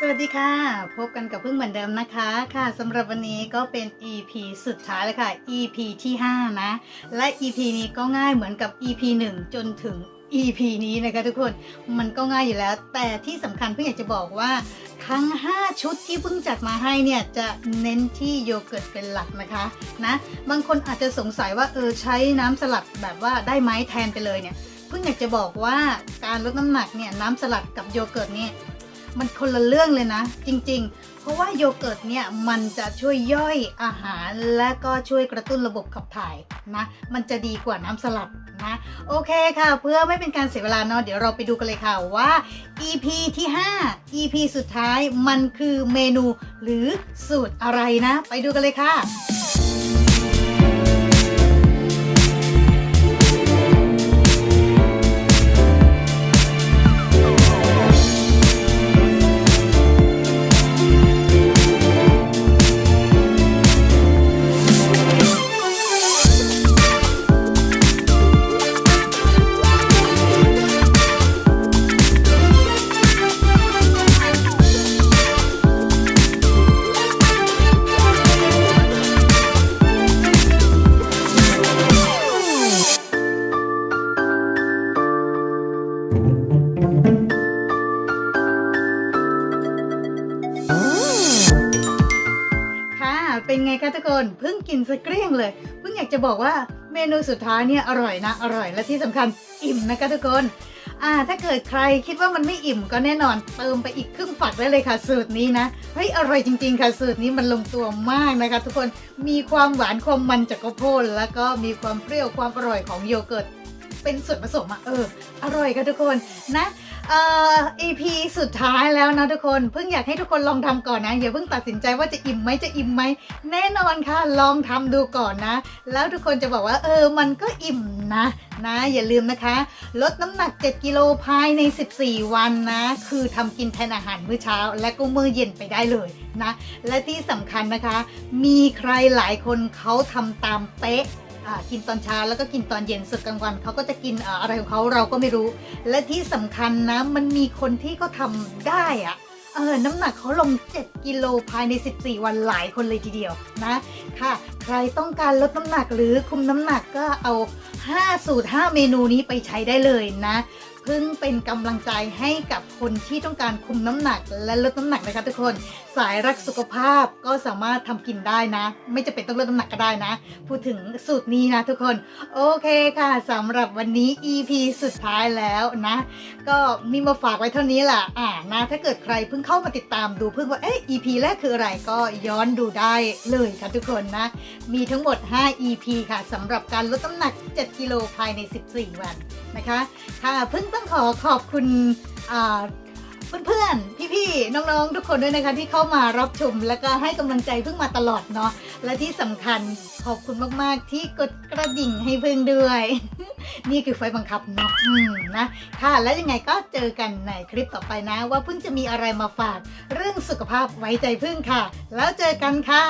สวัสดีค่ะ พบกันกับพึ่งเหมือนเดิมนะคะค่ะสำหรับวันนี้ก็เป็น EP สุดท้ายแล้วค่ะ EP ที่ 5 นะ และ EP นี้ก็ง่ายเหมือนกับ EP 1 จนถึง EP นี้นะคะทุกคนมันก็ง่ายอยู่แล้ว แต่ที่สำคัญเพิ่งอยากจะบอกว่าทั้ง 5 ชุดที่เพิ่งจัดมาให้เนี่ย จะเน้นที่โยเกิร์ตเป็นหลักนะคะนะบางคนอาจจะสงสัยว่าเออใช้น้ำสลัดแบบว่าได้ไหมแทนไปเลยเนี่ยเพิ่งอยากจะบอกว่าการลดน้ำหนักเนี่ยน้ำสลัดกับโยเกิร์ตเนี่ย มันคนละเรื่องเลยนะ จริง ๆ เพราะว่าโยเกิร์ตเนี่ยมันจะช่วยย่อยอาหาร และก็ช่วยกระตุ้นระบบขับถ่ายนะ มันจะดีกว่าน้ำสลัดนะโอเคค่ะ เพื่อไม่เป็นการเสียเวลาเนาะเดี๋ยวเราไปดูกันเลยค่ะว่า EP ที่ 5 EP สุดท้ายมันคือเมนูหรือสูตรอะไรนะ ไปดูกันเลยค่ะ เป็นไงคะทุกคนเพิ่งกินสเกลี้ยงเลยเพิ่งอยากจะบอกว่าเมนูสุดท้ายเนี่ยอร่อยนะอร่อยและที่สำคัญอิ่มนะคะทุกคนอ่าถ้าเกิดใครคิดว่ามันไม่อิ่มก็แน่นอนเติมไปอีกครึ่งฝักได้เลยค่ะสูตรนี้นะเฮ้ยอร่อยจริง ๆ ค่ะสูตรนี้มันลงตัวมากนะคะ ทุกคนมีความหวานความมันจากข้าวโพดแล้วก็มีความเปรี้ยวความอร่อยของโยเกิร์ต เป็นส่วนผสมอะเออ อร่อยค่ะทุกคนนะเอ่อ EP สุดท้ายแล้วนะทุกคนเพิ่งอยากให้ทุกคนลองทำก่อนนะอย่าเพิ่งตัดสินใจว่าจะอิ่มไหมจะอิ่มไหมแน่นอนค่ะลองทำดูก่อนนะ แล้วทุกคนจะบอกว่าเออมันก็อิ่มนะนะ อย่าลืมนะคะ ลดน้ำหนัก 7 กิโลภายใน 14 วันนะ คือทำกินแทนอาหารมื้อเช้า และก็มื้อเย็นไปได้เลยนะ และที่สำคัญนะคะ มีใครหลายคนเขาทำตามเป๊ะ กินตอนเช้าแล้วก็กินตอนเย็นส่วนกลางวันเขาก็จะกินอะไรของเขาเราก็ไม่รู้ และที่สำคัญนะมันมีคนที่เขาทำได้อะเออน้ำหนักเขาลง 7 กิโลภายใน 14 วันหลายคนเลยทีเดียวนะค่ะ ใครต้องการลดน้ำหนักหรือคุมน้ำหนักก็เอา 5 สูตร 5 เมนูนี้ไปใช้ได้เลยนะ เพิ่งเป็นกำลังใจให้กับคนที่ต้องการคุมน้ำหนักและลดน้ำหนักนะคะทุกคน สายรักสุขภาพก็สามารถทำกินได้นะ ไม่จำเป็นต้องลดน้ำหนักก็ได้นะ พูดถึงสูตรนี้นะทุกคน โอเคค่ะสำหรับวันนี้ EP สุดท้ายแล้วนะ ก็มีมาฝากไว้เท่านี้แหละอ่านะถ้าเกิดใครเพิ่งเข้ามาติดตามดูเพิ่งว่าเอ๊ะ EP แรกคืออะไรก็ย้อนดูได้เลยค่ะทุกคนนะ มีทั้งหมด 5 EP ค่ะสำหรับการลดน้ำหนัก 7 กิโลภายใน 14 วัน นะคะ ค่ะเพิ่งต้องขอขอบคุณอ่าเพื่อนๆ พี่ๆ น้องๆ ทุกคนด้วยนะคะที่เข้ามารับชม แล้วก็ให้กำลังใจเพิ่งมาตลอดเนาะ และที่สำคัญขอบคุณมากๆ ที่กดกระดิ่งให้เพิ่งด้วย นี่คือไฟบังคับเนาะอืมนะ ค่ะ แล้วยังไงก็เจอกันในคลิปต่อไปนะ ว่าเพิ่งจะมีอะไรมาฝาก เรื่องสุขภาพไว้ใจพึ่งค่ะ แล้วเจอกันค่ะ